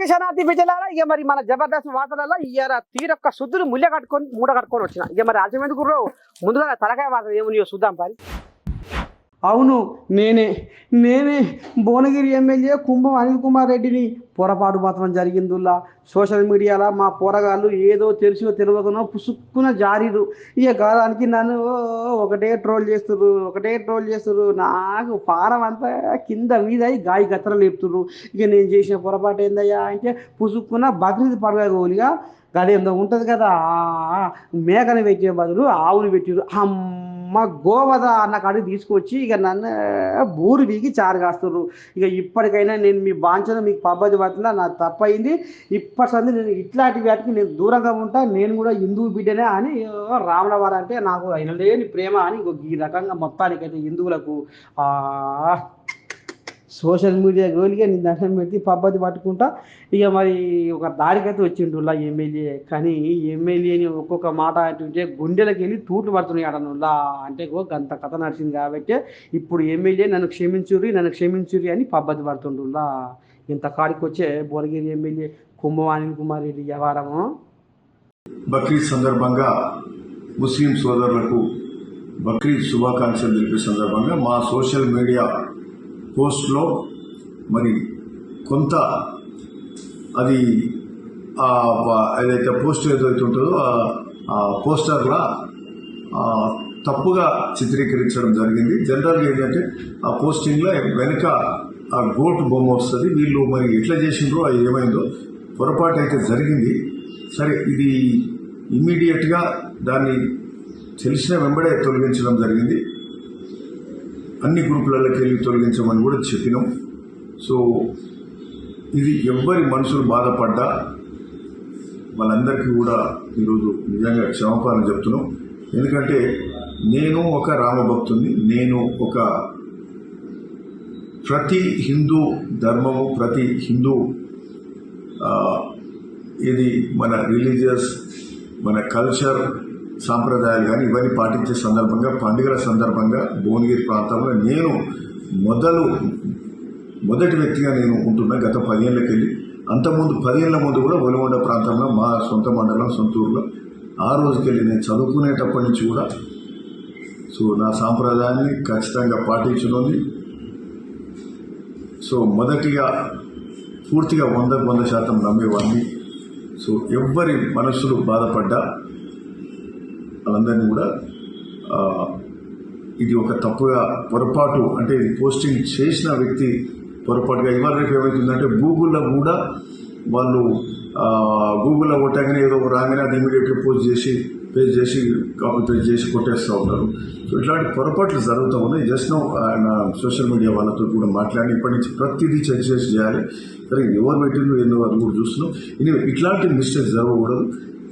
కిషనాథి విజయాల ఇక మరి మన జబర్దస్త్ వార్తలలో ఇయ్యాల తీరొక్క శుద్ధులు ముళ్ళ కట్టుకొని మూట కట్టుకొని వచ్చిన. ఇక మరి అల్చమెందుకు ముందుగా తలకాయ వార్త ఏమున్నాయో చూద్దాం పని అవును నేనే నేనే భువనగిరి ఎమ్మెల్యే కుంభం అనిల్ కుమార్ రెడ్డిని పొరపాటు మాత్రం జరిగిందిలా సోషల్ మీడియాలో మా పోరగాళ్ళు ఏదో తెలిసో తెలియకనో పుసుక్కున జారీరు. ఇక కాదానికి నన్ను ఒకటే ట్రోల్ చేస్తుర్రు ఒకటే ట్రోల్ చేస్తుర్రు. నాకు పారం అంతా కింద మీద అయి గాయ గత్తలు లేపుతుర్రు. ఇక నేను చేసిన పొరపాటు ఏందయ్యా అంటే పుసుక్కున బక్రీద్ పండుగ గోలిగా గదేందో ఉంటుంది కదా మేకని పెట్టే బదులు ఆవుని పెట్టిరు అమ్మ మా గోవద అన్న కాడికి తీసుకొచ్చి ఇక నన్ను బూరు వీగి చారు కాస్తుర్రు. ఇక ఇప్పటికైనా నేను మీ బాంచన మీకు పబ్బది పడుతుందా? నాకు తప్పయింది ఇప్పటి సంది నేను ఇట్లాంటి వాటికి నేను దూరంగా ఉంటా నేను కూడా హిందువు బిడ్డనే అని రామలవారు అంటే నాకు ఆయన లేని ప్రేమ అని ఈ రకంగా మొత్తానికైతే హిందువులకు ఆ సోషల్ మీడియా గోలిగా నేను దండం పెట్టి పబ్బతి పట్టుకుంటా. ఇక మరి ఒక దారికైతే వచ్చిండులా ఎమ్మెల్యే. కానీ ఎమ్మెల్యేని ఒక్కొక్క మాట అంటుంటే గుండెలకు వెళ్ళి తూట్లు పడుతున్నాయి అడనుల్లా అంటే గో గంత కథ నడిచింది కాబట్టి ఇప్పుడు ఎమ్మెల్యే నన్ను క్షమించుర్రి నన్ను క్షమించుర్రి అని పబ్బతి పడుతుండులా ఇంత కాడికి వచ్చే భువనగిరి ఎమ్మెల్యే కుంభవాణి కుమార్ రెడ్డి వ్యవహారము. బక్రీద్ సందర్భంగా ముస్లిం సోదరులకు బక్రీద్ శుభాకాంక్షలు తెలిపే సందర్భంగా మా సోషల్ మీడియా పోస్ట్లో మరి కొంత అది ఆ ఏదైతే పోస్ట్ ఏదైతే ఉంటుందో ఆ- పోస్టర్లా తప్పుగా చిత్రీకరించడం జరిగింది. జనరల్గా ఏంటంటే ఆ పోస్టింగ్లో వెనుక ఆ గోటు బొమ్మ వస్తుంది. వీళ్ళు మరి ఎట్లా చేసిండ్రో అది ఏమైందో పొరపాటు అయితే జరిగింది. సరే ఇది ఇమ్మీడియట్గా దాన్ని తెలిసిన వెంబడే తొలగించడం జరిగింది. అన్ని గ్రూపులలోకి వెళ్ళి తొలగించమని కూడా చెప్పినాం. సో ఇది ఎవ్వరి మనసులు బాధపడ్డా వాళ్ళందరికీ కూడా ఈరోజు నిజంగా క్షమాపణ చెప్తున్నాం. ఎందుకంటే నేను ఒక రామభక్తుని నేను ఒక ప్రతి హిందూ ధర్మము ప్రతి హిందూ ఇది మన రిలీజియస్ మన కల్చర్ సాంప్రదాయాలు కానీ ఇవన్నీ పాటించే సందర్భంగా పండుగల సందర్భంగా భువనగిరి ప్రాంతంలో నేను మొదలు మొదటి వ్యక్తిగా నేను ఉంటున్నా గత పదేళ్ళకి వెళ్ళి అంతకుముందు పదేళ్ళ ముందు కూడా ఒలిగొండ ప్రాంతంలో మా సొంత మండలం సొంతూరులో. ఆ రోజుకెళ్ళి నేను చదువుకునేటప్పటి నుంచి కూడా సో నా సాంప్రదాయాన్ని ఖచ్చితంగా పాటించుకుని సో మొదటిగా పూర్తిగా వందకు వంద శాతం నమ్మేవాడిని. సో ఎవ్వరి మనస్సులు బాధపడ్డా వాళ్ళందరినీ కూడా ఇది ఒక తప్పుగా పొరపాటు అంటే ఇది పోస్టింగ్ చేసిన వ్యక్తి పొరపాటుగా ఇవాళ రేపు ఏమవుతుందంటే గూగుల్లో కూడా వాళ్ళు గూగుల్లో కొట్టగానే ఏదో ఒక రాగానే అది ఇమీడియట్గా పోస్ట్ చేసి పేజ్ చేసి కాపీ చేసి కొట్టేస్తూ ఉన్నారు సో ఇట్లాంటి పొరపాట్లు జరుగుతూ ఉన్నాయి. జస్ట్ ఆయన సోషల్ మీడియా వాళ్ళతో కూడా మాట్లాడి ఇప్పటి నుంచి ప్రతిదీ చెక్ చేసి చేయాలి. సరే ఎవరు పెట్టిందో ఏందో అది కూడా చూస్తున్నాం. ఇది ఇట్లాంటి మిస్టేక్స్ జరగకూడదు.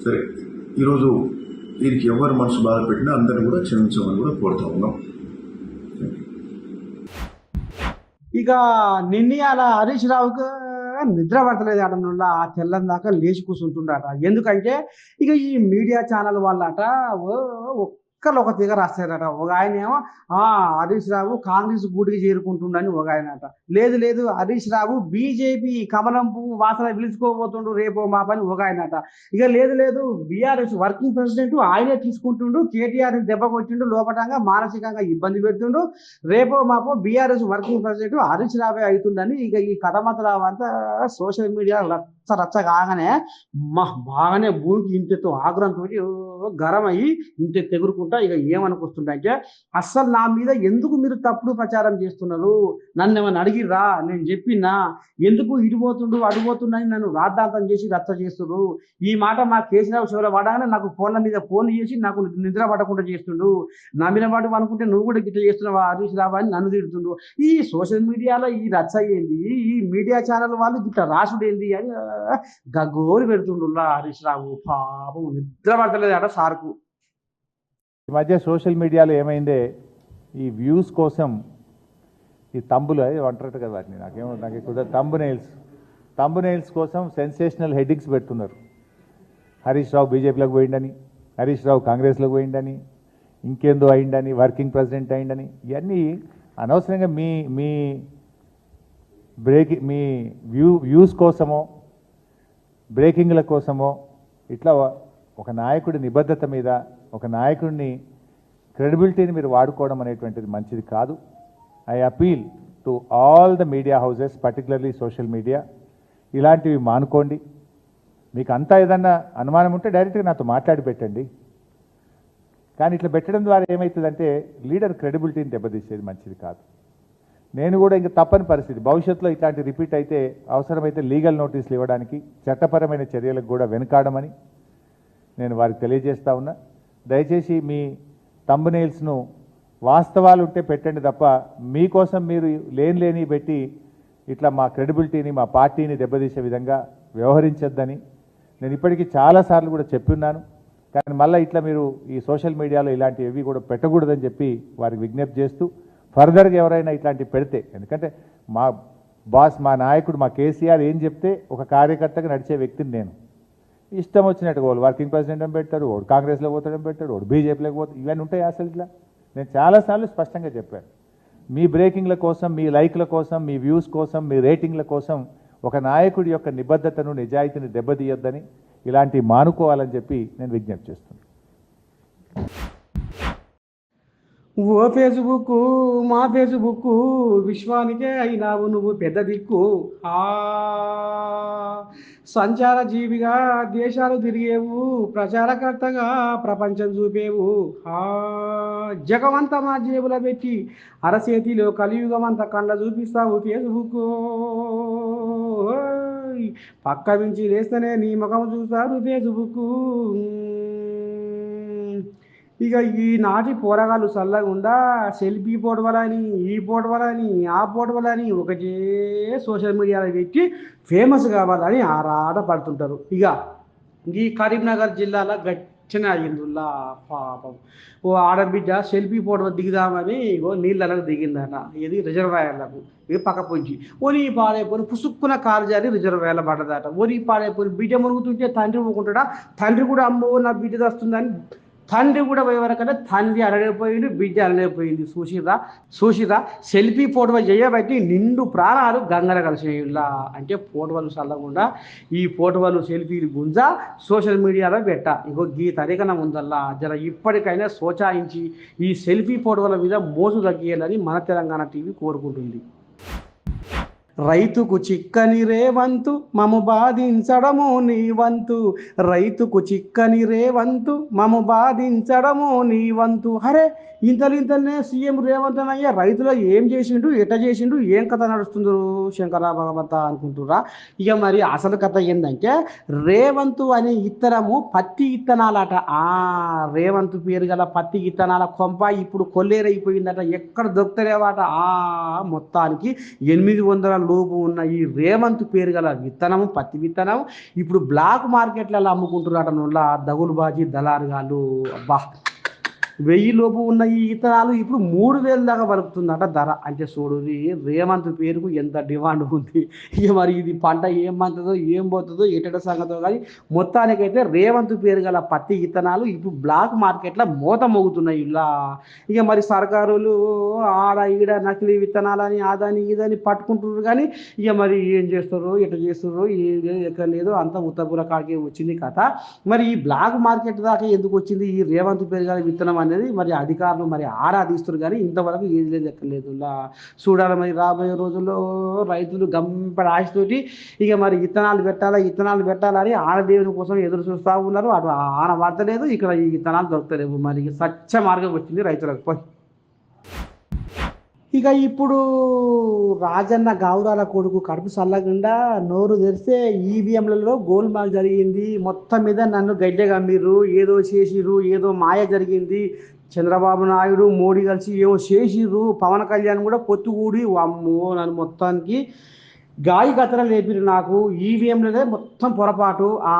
సరే ఈరోజు దీనికి ఎవరు మనసు బాధ పెట్టినా అందరిని కూడా క్షమించమని కూడా కోరుతా ఉన్నాం. ఇక నిన్నయాల హరీష్ రావుకు నిద్ర పడతలేదు అటనుల్ల ఆ తెల్లం దాకా లేచి కూర్చుంటుండట ఎందుకంటే ఇక ఈ మీడియా ఛానల్ వాళ్ళట ఓ ఒక్కరు ఒక తీగ రాస్తారట. ఒక ఆయన ఏమో ఆ హరీష్ రావు కాంగ్రెస్ గూటికి చేరుకుంటుండని ఒక ఆయన అట లేదు లేదు హరీష్ రావు బీజేపీ కమలం పువ్వు వాసన పిలుచుకోబోతుండు రేపో మా పని ఒక ఆయన అట ఇక లేదు లేదు బీఆర్ఎస్ వర్కింగ్ ప్రెసిడెంట్ ఆయనే తీసుకుంటుండు కేటీఆర్ దెబ్బ కొట్టిండు లోపటంగా మానసికంగా ఇబ్బంది పెడుతుండు. రేపో మాపో బీఆర్ఎస్ వర్కింగ్ ప్రెసిడెంట్ హరీష్ రావే అవుతుండని ఇక ఈ కథ మాత్రం అంతా సోషల్ మీడియా రచ్చ రచ్చ కాగానే మా బాగానే భూమికి ఇంతతో ఆగ్రహంతో గరం అయ్యి ఇంత తెగురుకుంటా ఇక ఏమనుకొస్తుంటే అస్సలు నా మీద ఎందుకు మీరు తప్పుడు ప్రచారం చేస్తున్నారు? నన్ను ఏమైనా అడిగిర్రా? నేను చెప్పినా. ఎందుకు ఇటుపోతుండు అడిగిపోతుండని నన్ను రాద్ధాంతం చేసి రచ్చ చేస్తుండ్రు ఈ మాట మా కేసీరావు చివరి పడగానే నాకు ఫోన్ల మీద ఫోన్లు చేసి నాకు నిద్ర పడకుండా చేస్తుండు. నా మీద పాటు అనుకుంటే నువ్వు కూడా గిట్ల చేస్తున్నావా? హరీష్ రావా అని నన్ను తిడుతుండు. ఈ సోషల్ మీడియాలో ఈ రచ్చ ఏంది? ఈ మీడియా ఛానల్ వాళ్ళు గిట్ల రాసుడు ఏంది అని గగ్గోలు పెడుతుండు హరీష్ రావు. పాపం నిద్ర అట సార్కు. ఈ మధ్య సోషల్ మీడియాలో ఏమైందే? ఈ వ్యూస్ కోసం ఈ తంబులు అది అంటారట కదా వాటిని. నాకేమో నాకు ఎక్కువ తంబు నెయిల్స్ తంబు నెయిల్స్ కోసం సెన్సేషనల్ హెడ్డింగ్స్ పెడుతున్నారు. హరీష్ రావు బీజేపీలోకి పోయిండని హరీష్ రావు కాంగ్రెస్లోకి పోయిండని ఇంకేందో అయిండని వర్కింగ్ ప్రెసిడెంట్ అయిండని ఇవన్నీ అనవసరంగా మీ మీ బ్రేక్ మీ వ్యూ వ్యూస్ కోసమో బ్రేకింగ్ల కోసమో ఇట్లా ఒక నాయకుడి నిబద్ధత మీద ఒక నాయకుడిని క్రెడిబిలిటీని మీరు వాడుకోవడం అనేటువంటిది మంచిది కాదు. I appeal to all the media houses particularly social media. ఇలాంటివి మానుకోండి. మీకు అంతా ఏదన్నా అనుమానం ఉంటే డైరెక్ట్గా నాతో మాట్లాడి పెట్టండి. కానీ ఇట్లా పెట్టడం ద్వారా ఏమవుతుందంటే లీడర్ క్రెడిబిలిటీని దెబ్బతీసేది మంచిది కాదు. నేను కూడా ఇంకా తప్పని పరిస్థితి. భవిష్యత్తులో ఇట్లాంటి రిపీట్ అయితే అవసరమైతే లీగల్ నోటీసులు ఇవ్వడానికి చట్టపరమైన చర్యలకు కూడా వెనుకాడమని నేను వారికి తెలియజేస్తా ఉన్నా. దయచేసి మీ తంబునేల్స్ను వాస్తవాలు ఉంటే పెట్టండి తప్ప మీకోసం మీరు లేని లేని పెట్టి ఇట్లా మా క్రెడిబిలిటీని మా పార్టీని దెబ్బతీసే విధంగా వ్యవహరించొద్దని నేను ఇప్పటికీ చాలాసార్లు కూడా చెప్పున్నాను కానీ మళ్ళీ ఇట్లా మీరు ఈ సోషల్ మీడియాలో ఇలాంటివి కూడా పెట్టకూడదని చెప్పి వారికి విజ్ఞప్తి చేస్తూ ఫర్దర్గా ఎవరైనా ఇట్లాంటివి పెడితే ఎందుకంటే మా బాస్ మా నాయకుడు మా కేసీఆర్ ఏం చెప్తే ఒక కార్యకర్తగా నడిచే వ్యక్తిని నేను. ఇష్టం వచ్చినట్టుగా వాళ్ళు వర్కింగ్ ప్రెసిడెంట్ అని పెట్టాడు వాడు కాంగ్రెస్లో పోతాడని పెట్టాడు వాడు బీజేపీలోకి పోతాడు ఇవన్నీ ఉంటాయి అసలు ఇట్లా? నేను చాలాసార్లు స్పష్టంగా చెప్పాను. మీ బ్రేకింగ్ల కోసం మీ లైక్ల కోసం మీ వ్యూస్ కోసం మీ రేటింగ్ల కోసం ఒక నాయకుడి యొక్క నిబద్ధతను నిజాయితీని దెబ్బతీయొద్దని ఇలాంటివి మానుకోవాలని చెప్పి నేను విజ్ఞప్తి చేస్తున్నాను. ఓ ఫేస్బుక్ మా ఫేస్బుక్ విశ్వానికే అయినావు నువ్వు పెద్ద దిక్కు. ఆ సంచార జీవిగా దేశాలు తిరిగేవు ప్రచారకర్తగా ప్రపంచం చూపేవు. ఆ జగమంతా మా జేబుల పెట్టి అరసేతిలో కలియుగమంతా కళ్ళ చూపిస్తావు ఫేస్బుక్ పక్క నుంచి లేస్తేనే నీ ముఖం చూస్తారు ఫేస్బుక్ ఇక ఈనాటి పోరగాళ్ళు చల్లగుండా సెల్ఫీ పోటవలని ఈ పోటవలని ఆ పోటవలని ఒకటే సోషల్ మీడియాలో పెట్టి ఫేమస్ కావాలని ఆరాట పడుతుంటారు ఇక ఈ కరీంనగర్ జిల్లాలో గచ్చిన అయ్యిందిలా పాపం. ఓ ఆడబిడ్డ సెల్ఫీ ఫోటో దిగుదామని ఓ నీళ్ళలో దిగిందట. ఇది రిజర్వాయర్లకు ఇది పక్క పొంచి ఓని పాడైపోయి పుసుక్కున కారు జారి రిజర్వాయర్ల పడ్డదట. ఓని పాడైపోయి బిడ్డ మునుగుతుంటే తండ్రి ఊకుంటాడా? తండ్రి కూడా అమ్మో నా బిడ్డ వస్తుందని తండ్రి కూడా పోయేవరకంటే తండ్రి అరడిపోయింది బిడ్డ అలడైపోయింది చూసిరా చూసిరా సెల్ఫీ ఫోటో చేయబట్టి నిండు ప్రాణాలు గంగర కలిసేలా అంటే ఫోటోలు చల్లకుండా ఈ ఫోటోలు సెల్ఫీలు గుంజ సోషల్ మీడియాలో పెట్ట. ఇంకో గీ తరికన ఉందల్లా జర ఇప్పటికైనా సోచాయించి ఈ సెల్ఫీ ఫోటోల మీద మోసు తగ్గియాలని మన తెలంగాణ టీవీ కోరుకుంటుంది. రైతుకు చిక్కని రేవంతు మము బాధించడము నీ వంతు. రైతుకు చిక్కని రేవంతు మము బాధించడము నీ వంతు. అరే ఇంతలు ఇంతలనే సీఎం రేవంత్ అయ్యా రైతులు ఏం చేసిండు ఎట చేసిండు ఏం కథ నడుస్తుందో శంకర భగవత అనుకుంటురా? ఇక మరి అసలు కథ ఏంటంటే రేవంతు అనే ఇత్తనము పత్తి ఇత్తనాలట. ఆ రేవంతు పేరు గల పత్తి ఇత్తనాల కొంప ఇప్పుడు కొల్లేరైపోయిందట ఎక్కడ దొరుకుతలేవాట? ఆ మొత్తానికి ఎనిమిది వందల లోపు ఉన్న ఈ రేవంత్ పేరు గల విత్తనము పత్తి విత్తనం ఇప్పుడు బ్లాక్ మార్కెట్లలో అమ్ముకుంటున్నారట నోళ్ళ దగులుబాజీ దళారుగాలు అబ్బా! వెయ్యి లోపు ఉన్న ఈ ఇతరాలు ఇప్పుడు మూడు వేల దాకా పలుకుతుందట ధర. అంటే చూడు ఇది రేవంత్ పేరుకు ఎంత డిమాండ్ ఉంది. ఇక మరి ఇది పంట ఏం పంతుందో ఏం పోతుందో ఎటట సంగతో కానీ మొత్తానికైతే రేవంత్ పేరు గల పత్తి ఇత్తనాలు ఇప్పుడు బ్లాక్ మార్కెట్లో మూత మోగుతున్నాయి ఇలా. ఇక మరి సర్కారులు ఆడ ఈడ నకిలీ విత్తనాలని అదని ఇదని పట్టుకుంటున్నారు కానీ ఇక మరి ఏం చేస్తారు ఎట చేస్తారు ఏం లేదు ఎక్కడ లేదు అంత ఉత్తరపుర కాడికి వచ్చింది కథ. మరి ఈ బ్లాక్ మార్కెట్ దాకా ఎందుకు వచ్చింది? ఈ రేవంత్ పేరు గల విత్తనం అనేది మరి అధికారులు మరి ఆరాధిస్తారు కానీ ఇంతవరకు ఏది లేదు ఎక్కడ లేదు. చూడాలి మరి రాబోయే రోజుల్లో రైతులు గంపడి ఆశతోటి ఇక మరి విత్తనాలు పెట్టాలా ఇత్తనాలు పెట్టాలని ఆనదేవుని కోసం ఎదురు చూస్తూ ఉన్నారు. అటు ఆన పడతలేదు ఇక్కడ ఈ విత్తనాలు దొరకలేవు మరి స్వచ్ఛ మార్గం వచ్చింది రైతులకు. పోయి ఇక ఇప్పుడు రాజన్న గౌరాల కొడుకు కడుపు చల్లకుండా నోరు తెరిస్తే ఈవీఎంలలో గోల్మాల్ జరిగింది. మొత్తం మీద నన్ను గడ్డ గమ్మిర్రు ఏదో చేసిర్రు ఏదో మాయ జరిగింది. చంద్రబాబు నాయుడు మోడీ కలిసి ఏమో చేసిర్రు. పవన్ కళ్యాణ్ కూడా పొత్తుకూడి అమ్మో నన్ను మొత్తానికి గాయి కథన లేపిరు నాకు ఈవీఎంలదే మొత్తం పొరపాటు. ఆ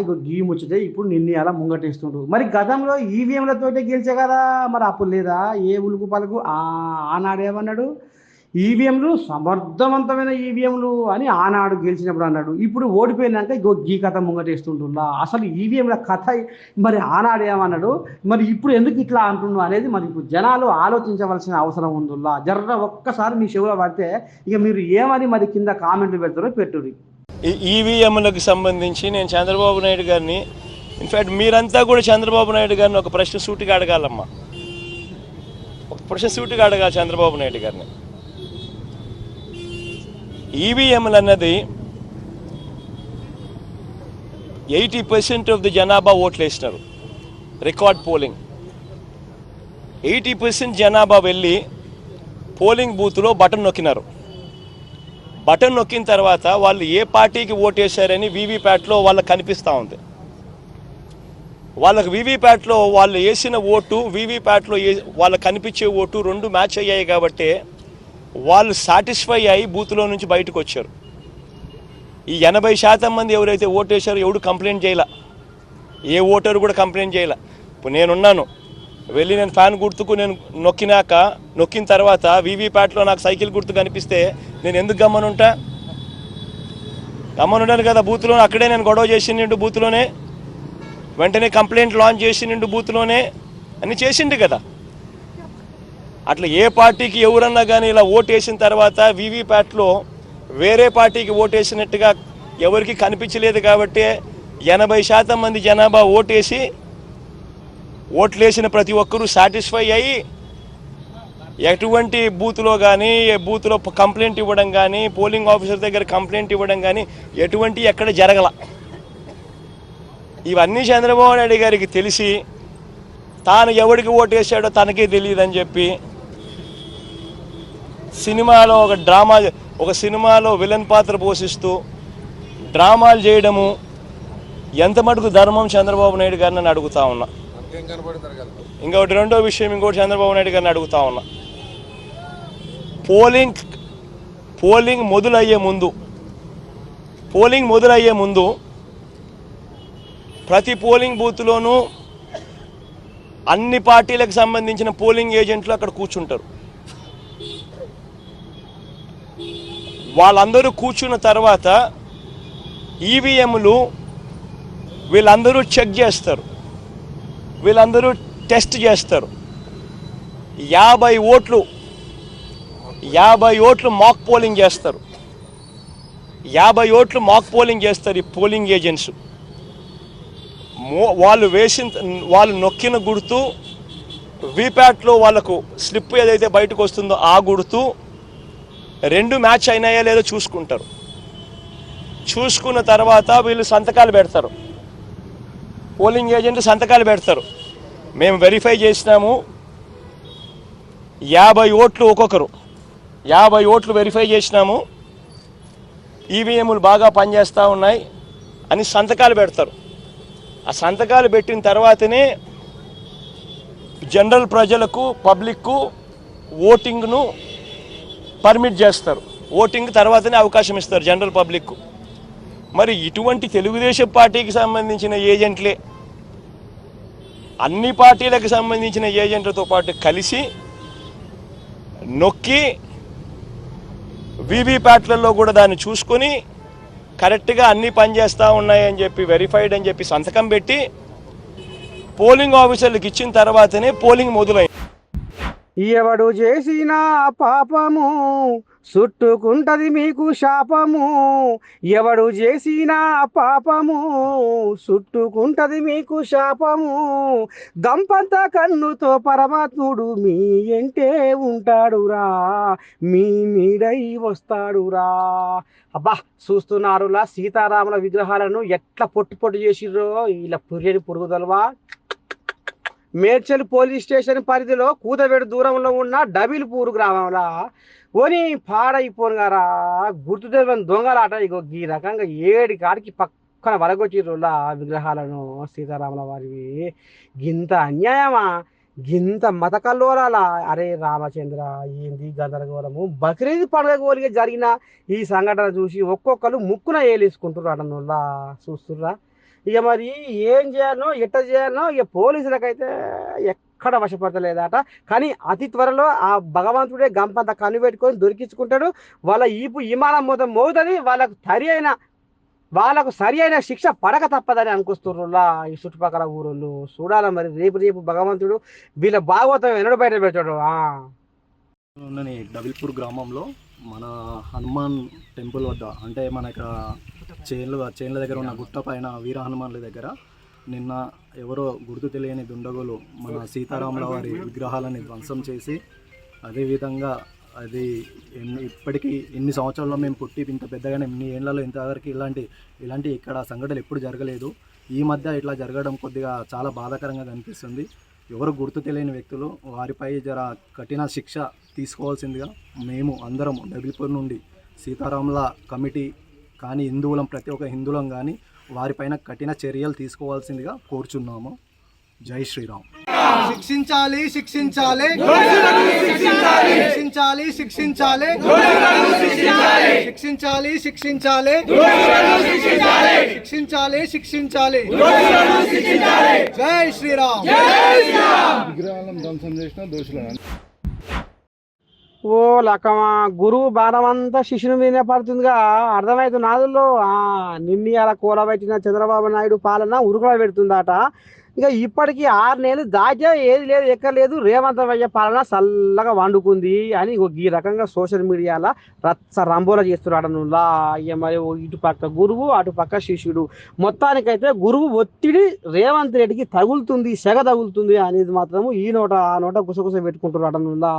ఇగో గీ ముచ్చితే ఇప్పుడు నిన్ను అలా ముంగటేస్తుండ్రు. మరి గతంలో ఈవీఎంలతోటే గెలిచే కదా మరి అప్పుడు లేదా? ఏ ఉలుకు పలుకు ఆ ఆనాడేమన్నాడు ఈవీఎంలు సమర్థవంతమైన ఈవీఎంలు అని ఆనాడు గెలిచినప్పుడు అన్నాడు. ఇప్పుడు ఓడిపోయినాక ఇగో గీ కథ ముంగటేస్తుంటుందా? అసలు ఈవీఎంల కథ మరి ఆనాడు ఏమన్నాడు? మరి ఇప్పుడు ఎందుకు ఇట్లా అంటున్నావు అనేది మరి ఇప్పుడు జనాలు ఆలోచించవలసిన అవసరం ఉందిలా జర్ర ఒక్కసారి మీ చెవులో పడితే ఇక మీరు ఏమని మరి కింద కామెంట్లు పెడతారో పెట్టుడి ఈవీఎంలకు సంబంధించి నేను చంద్రబాబు నాయుడు గారిని ఇన్ఫ్యాక్ట్ మీరంతా కూడా చంద్రబాబు నాయుడు గారిని ఒక ప్రశ్న సూటిగా అడగాలమ్మా. ఒక ప్రశ్న సూటిగా అడగాలి చంద్రబాబు నాయుడు గారిని. ఈవీఎంలు అన్నది ఎయిటీ పర్సెంట్ ఆఫ్ ది జనాభా ఓట్లు వేసినారు రికార్డ్ పోలింగ్. ఎయిటీ పర్సెంట్ జనాభా వెళ్ళి పోలింగ్ బూత్లో బటన్ నొక్కినారు. బటన్ నొక్కిన తర్వాత వాళ్ళు ఏ పార్టీకి ఓటేశారని వీవీప్యాట్లో వాళ్ళకి కనిపిస్తూ ఉంది. వాళ్ళకి వీవీప్యాట్లో వాళ్ళు వేసిన ఓటు వీవీప్యాట్లో వాళ్ళకి కనిపించే ఓటు రెండు మ్యాచ్ అయ్యాయి కాబట్టి వాళ్ళు సాటిస్ఫై అయ్యి బూత్లో నుంచి బయటకు వచ్చారు. ఈ ఎనభై శాతం మంది ఎవరైతే ఓటేశారో ఎవడు కంప్లైంట్ చేయాల? ఏ ఓటరు కూడా కంప్లైంట్ చేయాల? ఇప్పుడు నేనున్నాను. వెళ్ళి నేను ఫ్యాన్ గుర్తుకు నేను నొక్కినాక నొక్కిన తర్వాత వీవీప్యాట్లో నాకు సైకిల్ గుర్తు కనిపిస్తే నేను ఎందుకు గమ్మనుంటా? గమ్మనుంటాను కదా బూత్లో అక్కడే నేను గొడవ చేసి నిండు బూత్లోనే. వెంటనే కంప్లైంట్ లాంచ్ చేసి నిండు బూత్లోనే. అన్ని చేసిండు కదా. అట్లా ఏ పార్టీకి ఎవరన్నా కానీ ఇలా ఓటేసిన తర్వాత వీవీప్యాట్లో వేరే పార్టీకి ఓటేసినట్టుగా ఎవరికి కనిపించలేదు కాబట్టి ఎనభై శాతం మంది జనాభా ఓటేసి ఓట్లేసిన ప్రతి ఒక్కరూ సాటిస్ఫై అయ్యి ఎటువంటి బూత్లో కానీ బూత్లో కంప్లైంట్ ఇవ్వడం కానీ పోలింగ్ ఆఫీసర్ దగ్గర కంప్లైంట్ ఇవ్వడం కానీ ఎటువంటి ఎక్కడ జరగల. ఇవన్నీ చంద్రబాబు నాయుడు గారికి తెలిసి తాను ఎవరికి ఓటేసాడో తనకే తెలియదని చెప్పి సినిమాలో ఒక డ్రామా ఒక సినిమాలో విలన్ పాత్ర పోషిస్తూ డ్రామాలు చేయడము ఎంత మటుకు ధర్మం చంద్రబాబు నాయుడు గారిని నేను అడుగుతా ఉన్నా. ఇంకొకటి రెండో విషయం ఇంకోటి చంద్రబాబు నాయుడు గారిని అడుగుతా ఉన్నా. పోలింగ్ పోలింగ్ మొదలయ్యే ముందు పోలింగ్ మొదలయ్యే ముందు ప్రతి పోలింగ్ బూత్లోనూ అన్ని పార్టీలకు సంబంధించిన పోలింగ్ ఏజెంట్లు అక్కడ కూర్చుంటారు. వాళ్ళందరూ కూర్చున్న తర్వాత ఈవీఎంలు వీళ్ళందరూ చెక్ చేస్తారు. వీళ్ళందరూ టెస్ట్ చేస్తారు. యాభై ఓట్లు యాభై ఓట్లు మాక్ పోలింగ్ చేస్తారు. యాభై ఓట్లు మాక్ పోలింగ్ చేస్తారు ఈ పోలింగ్ ఏజెంట్స్ మో- వాళ్ళు వేసిన వాళ్ళు నొక్కిన గుర్తు వీప్యాట్లో వాళ్ళకు స్లిప్ ఏదైతే బయటకు వస్తుందో ఆ గుర్తు రెండు మ్యాచ్ అయినాయా లేదో చూసుకుంటారు. చూసుకున్న తర్వాత వీళ్ళు సంతకాలు పెడతారు. పోలింగ్ ఏజెంట్ సంతకాలు పెడతారు. మేము వెరిఫై చేసినాము. యాభై ఓట్లు ఒక్కొక్కరు. యాభై ఓట్లు వెరిఫై చేసినాము. ఈవీఎంలు బాగా పనిచేస్తూ ఉన్నాయి అని సంతకాలు పెడతారు. ఆ సంతకాలు పెట్టిన తర్వాతనే జనరల్ ప్రజలకు పబ్లిక్కు ఓటింగ్ను పర్మిట్ చేస్తారు. ఓటింగ్ తర్వాతనే అవకాశం ఇస్తారు జనరల్ పబ్లిక్కు. మరి ఇటువంటి తెలుగుదేశం పార్టీకి సంబంధించిన ఏజెంట్లే అన్ని పార్టీలకు సంబంధించిన ఏజెంట్లతో పాటు కలిసి నొక్కి వీవీప్యాట్లలో కూడా దాన్ని చూసుకొని కరెక్ట్గా అన్నీ పనిచేస్తూ ఉన్నాయని చెప్పి వెరిఫైడ్ అని చెప్పి సంతకం పెట్టి పోలింగ్ ఆఫీసర్లకు ఇచ్చిన తర్వాతనే పోలింగ్ మొదలైంది. ఎవడు చేసిన పాపము చుట్టుకుంటది మీకు శాపము. ఎవడు చేసిన పాపము చుట్టుకుంటది మీకు శాపము. దంపంత కన్నుతో పరమాత్ముడు మీ ఎంటే ఉంటాడురా మీ నీడై వస్తాడురా. అబ్బా చూస్తున్నారులా సీతారాముల విగ్రహాలను ఎట్లా పొట్టు పొట్టు చేసిర్రో ఇలా పురియని పురుగుదలవా? మేడ్చల్ పోలీస్ స్టేషన్ పరిధిలో కూతవేడు దూరంలో ఉన్న డబిల్పూర్ గ్రామంలో ఓని పాడైపోను గారా గుర్తు తెలియని దొంగలాట. ఇగో ఈ రకంగా ఏడి కాడికి పక్కన వలగొచ్చిర్రులా విగ్రహాలను సీతారాముల వారివి. గింత అన్యాయమా? గింత మత అరే రామచంద్ర ఏంది గందరగోళము? బక్రీద్ పండుగ జరిగిన ఈ సంఘటన చూసి ఒక్కొక్కరు ముక్కున ఏలేసుకుంటున్నారు అన్నోళ్ళ చూస్తుర్రా? ఇక మరి ఏం చేయాలనో ఎట్ట చేయాలనో ఇక పోలీసులకైతే ఎక్కడ వశపడతలేదట. కానీ అతి త్వరలో ఆ భగవంతుడే గంపంత కనిపెట్టుకొని దొరికించుకుంటాడు. వాళ్ళ ఈపు విమానం మొత్తం మోగుతుంది వాళ్ళకు సరి అయిన వాళ్ళకు సరి అయిన శిక్ష పడక తప్పదని అనుకొస్తుర్రులా ఈ చుట్టుపక్కల ఊరోళ్ళు. చూడాల మరి రేపు రేపు భగవంతుడు వీళ్ళ భాగవతం ఎన్నడు బయట పెట్టాడు డబిల్పూర్ గ్రామంలో మన హనుమాన్ టెంపుల్ వద్ద అంటే మన ఇక్కడ చేన్లు చేన్ల దగ్గర ఉన్న గుట్ట పైన వీర హనుమాన్ల దగ్గర నిన్న ఎవరో గుర్తు తెలియని దుండగులు మన సీతారాముల వారి విగ్రహాలని ధ్వంసం చేసి అదేవిధంగా అది ఎన్ని ఇప్పటికీ ఇన్ని సంవత్సరాల్లో మేము పుట్టి ఇంత పెద్దగానే ఇన్ని ఏళ్ళలో ఇంతవరకు ఇలాంటి ఇలాంటి ఇక్కడ సంఘటనలు ఎప్పుడు జరగలేదు. ఈ మధ్య ఇట్లా జరగడం కొద్దిగా చాలా బాధాకరంగా కనిపిస్తుంది. ఎవరు గుర్తు తెలియని వ్యక్తులు వారిపై జర కఠిన శిక్ష తీసుకోవాల్సిందిగా మేము అందరం డబిల్పూర్ నుండి సీతారాముల కమిటీ కానీ హిందువులం ప్రతి ఒక్క హిందువులం కానీ వారిపైన కఠిన చర్యలు తీసుకోవాల్సిందిగా కోరుచున్నాము. జై శ్రీరామ్. శిక్షించాలి శిక్షించాలి. శిక్షించాలి. శిక్షించాలి శిక్షించాలి. శిక్షించాలి. శిక్షించాలి శిక్షించాలి. జై శ్రీరామ్. విగ్రహాలను ధ్వంసం చేసిన దోషులను ఓ లక గురువు బాధమంతా శిష్యుని మీదనే పడుతుందిగా. అర్థమైతుంది నాదుల్లో? ఆ అలా కూలబెట్టిన చంద్రబాబు నాయుడు పాలన ఉరుకుల పెడుతుందట. ఇక ఇప్పటికీ ఆరు నెలలు దాచా ఏది లేదు ఎక్కర్లేదు రేవంత్ అయ్య పాలన చల్లగా వండుకుంది అని ఈ రకంగా సోషల్ మీడియాలో రచ్చ రంబోలా చేస్తున్నాడు నువ్వులా ఇక మరి ఓ ఇటు పక్క గురువు అటు పక్క శిష్యుడు. మొత్తానికైతే గురువు ఒత్తిడి రేవంత్ రెడ్డికి తగులుతుంది సెగ తగులుతుంది అనేది మాత్రము ఈ నోట ఆ నోట గుసగుస పెట్టుకుంటున్నాడు అడనులా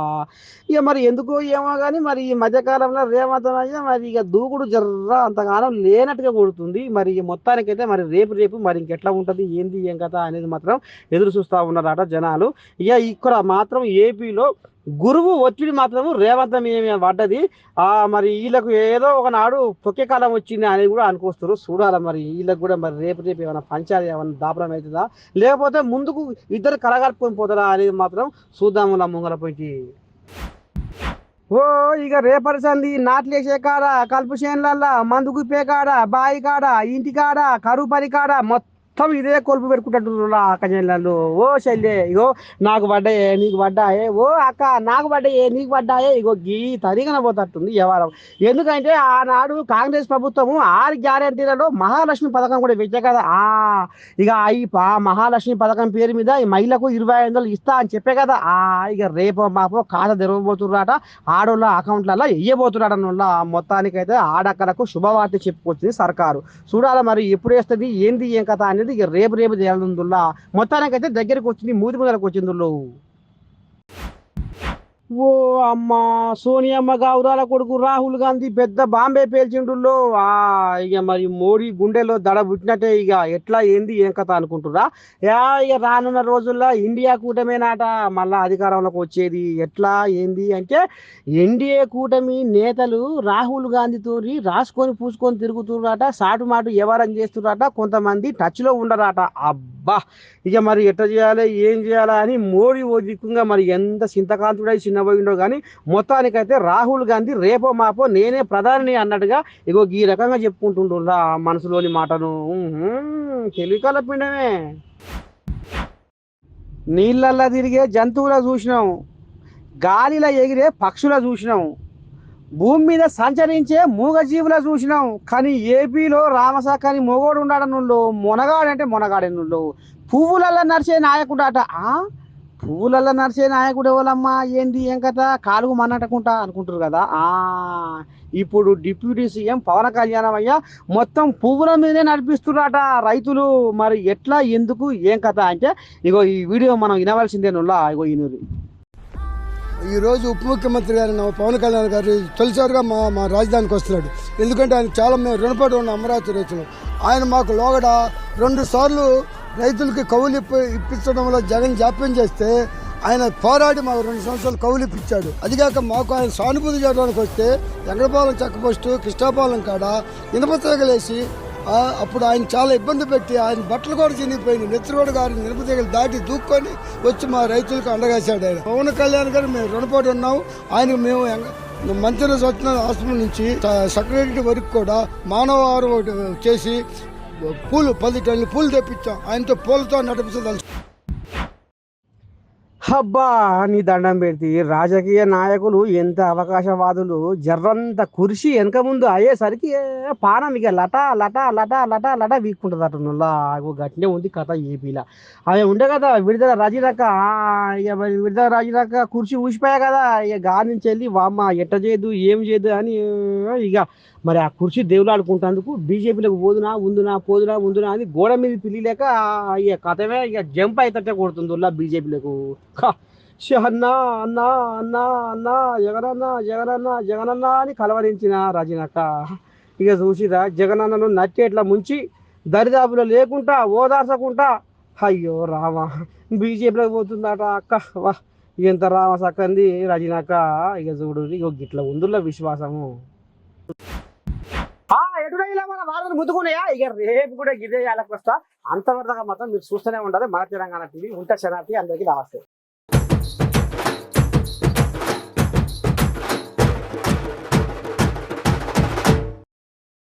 ఇక మరి ఎందుకో ఏమో కానీ మరి ఈ మధ్యకాలంలో రేవంత్ అయ్య మరి ఇక దూకుడు జర్ర అంతగానం లేనట్టుగా కొడుతుంది. మరి మొత్తానికైతే మరి రేపు రేపు మరి ఇంకెట్లా ఉంటుంది ఏంది ఏం కథ అనేది మాత్రం ఎదురు చూస్తూ ఉన్నారట జనాలు. ఇక ఇక్కడ మాత్రం ఏపీలో గురువు ఒత్తిడి మాత్రం రేవంత్ మీద పడ్డది. ఆ మరి వీళ్ళకు ఏదో ఒకనాడు తొక్కే కాలం వచ్చింది అని కూడా అనుకొస్తారు చూడాలి మరి వీళ్ళకి కూడా మరి రేపు రేపు ఏమైనా పంచాలి ఏమైనా దాపడం అవుతుందా? లేకపోతే ముందుకు ఇద్దరు కలగలుపుకొని పోతారా అనేది మాత్రం చూద్దాము నా ముంగల పోయి ఓ ఇక రేపరిసంది నాట్లేసే కాడ కలుపు చేనులల్లా మందు గుప్పే కాడ బాయి కాడ ఇంటి కాడ కరువు పని కాడ మొత్తం ఇదే కొలుపు పెట్టుకుంటుండ్రు అక్క చెల్లెళ్ళు ఓ చెల్లె ఇగో నాకు పడ్డాయే నీకు పడ్డాయే. ఓ అక్క నాకు పడ్డాయే నీకు పడ్డాయే. ఇగో గీ తరిగన పోతట్టుంది వ్యవహారం. ఎందుకంటే ఆనాడు కాంగ్రెస్ ప్రభుత్వము ఆరు గ్యారంటీలలో మహాలక్ష్మి పథకం కూడా పెట్టే కదా. ఆ ఇక ఈ మహాలక్ష్మి పథకం పేరు మీద ఈ మహిళకు ఇరవై ఐదు వందలు ఇస్తా అని చెప్పే కదా. ఆ ఇక రేపు మాపో ఖాతా తెరవబోతున్నారట ఆడోళ్ళ అకౌంట్లలో వెయ్యబోతున్నాడు అన్న మొత్తానికైతే ఆడక్కలకు శుభవార్త చెప్పుకొచ్చింది సర్కారు. చూడాలి మరి ఎప్పుడు వేస్తుంది ఏంది ఏం కథ అని అనేది ఇక రేపు రేపు మొత్తానికి మొత్తానికైతే దగ్గరకు వచ్చింది మూతి ముందరకు వచ్చింది ఓ అమ్మ సోనియమ్మ గౌరాల కొడుకు రాహుల్ గాంధీ పెద్ద బాంబే పేల్చిండుల్లో. ఆ ఇక మరి మోడీ గుండెలో దడ పుట్టినట్టే ఇక ఎట్లా ఏంది ఏం కథ అనుకుంటురా యా ఇక రానున్న రోజుల్లో ఇండియా కూటమేనాట మళ్ళా అధికారంలోకి వచ్చేది. ఎట్లా ఏంది అంటే ఎన్డీఏ కూటమి నేతలు రాహుల్ గాంధీతో రాసుకొని పూసుకొని తిరుగుతున్నారట సాటు మాటు వ్యవహారం చేస్తున్నారట కొంతమంది టచ్లో ఉండరాట. అబ్బా! ఇక మరి ఎట్లా చేయాలి ఏం చేయాలి అని మోడీ ఓ దిక్కుంగా మరి ఎంత చింతకాంతుడై చిన్న చిన్నపోయిండో కానీ మొత్తానికైతే రాహుల్ గాంధీ రేపో మాపో నేనే ప్రధాని అన్నట్టుగా ఇగో ఈ రకంగా చెప్పుకుంటుండ్రా మనసులోని మాటను. తెలివికాల పిండమే. నీళ్ళల్లో తిరిగే జంతువుల చూసినాం. గాలిలో ఎగిరే పక్షుల చూసినాం. భూమి మీద సంచరించే మూగజీవుల చూసినాం. కానీ ఏపీలో రామసాక్ అని మొగోడు ఉన్నాడనుల్లో మొనగాడంటే మొనగాడనుల్లో పువ్వులల్లో నడిచే నాయకుడు అట. ఆ పువ్వులల్లో నడిచే నాయకుడు ఎవరమ్మా? ఏంది ఏం కథ? కాలుగు మనటకుంటా అనుకుంటారు కదా? ఆ ఇప్పుడు డిప్యూటీ సీఎం పవన్ కళ్యాణం అయ్యా మొత్తం పువ్వుల మీదే నడిపిస్తున్నారట రైతులు. మరి ఎట్లా ఎందుకు ఏం కథ అంటే ఇగో ఈ వీడియో మనం వినవలసిందే నుల్లా ఇగో ఈ ఈరోజు రోజు ఉప ముఖ్యమంత్రి గారు పవన్ కళ్యాణ్ గారు తొలిసారిగా మా మా రాజధానికి వస్తున్నాడు. ఎందుకంటే ఆయన చాలా మేము రుణపడి ఉన్న అమరావతి రైతులు. ఆయన మాకు లోగడ రెండు సార్లు రైతులకి కౌలు ఇప్ప ఇప్పించడంలో జగన్ జాప్యం చేస్తే ఆయన పోరాడి మాకు రెండు సంవత్సరాలు కౌలు ఇప్పించాడు. అదిగాక మాకు ఆయన సానుభూతి చేయడానికి వస్తే ఎంగడపాలెం చెక్కపోస్టు కృష్ణాపాలెం కాడ ఇనుప తీగలేసి అప్పుడు ఆయన చాలా ఇబ్బంది పెట్టి ఆయన బట్టలు కూడా చినిగిపోయింది నెత్తిరోడ్ గారి నిరుపతీగలు దాటి దూక్కొని వచ్చి మా రైతులకు అండగాశాడు ఆయన. పవన్ కళ్యాణ్ గారు మేము రుణపడి ఉన్నాం. ఆయన మేము మంత్రి సత్యనారాయణ హాస్పిటల్ నుంచి సెక్రటరీ వరకు కూడా మానవ ఒకటి చేసి పూలు పది టన్నులు పూలు తెప్పించాం. ఆయనతో పూలతో నడిపించదలుచు హబ్బా నీ దండం పెడితే రాజకీయ నాయకులు ఎంత అవకాశవాదులు జర్రంత కురిసి వెనక ముందు అయ్యేసరికి పానం ఇక లట లట లట లట లట వీక్కుంటుంది అటు గట్టినే ఉంది కథ ఏపీలో. అవి ఉండే కదా విడుదల రాజీనాక ఇక మరి విడుదల రాజీనాక కుర్చీ ఊసిపోయా కదా ఇక గారి నుంచి వెళ్ళి వామ్మ ఎట్ట చేయదు ఏం చేయదు అని ఇక మరి ఆ కుర్చీ దేవులు ఆడుకుంటేందుకు బీజేపీలకు పోదునా ఉందునా పోదునా ఉందునా అని గోడ మీద పిలిలేక ఇక కథమే ఇక జంప్ అయితే కొడుతుంది ఉల్లా బీజేపీలకు. అన్నా అన్నా అన్నా అన్నా జగనన్న జగనన్న జగనన్న అని కలవరించిన రజనక్క ఇక చూసిరా జగనన్నను నట్టేట్లా ముంచి దరిదాపులో లేకుండా ఓదార్చకుండా అయ్యో రామ బీజేపీలోకి పోతుందట అక్క. వా ఎంత రామ సక్కంది రజనక్క ఇక చూడు ఇక గిట్ల ఉందుల విశ్వాసము. ఆ, ఇలా మన వార్తలు ముద్దుకున్నాయా? ఇక రేపు కూడా గిరిజయాలకు వస్తా అంతవరకు మాత్రం మీరు చూస్తూనే ఉండదు మన తెలంగాణ టీవీ ఉంటా శనార్థి అందరికీ నమస్తే.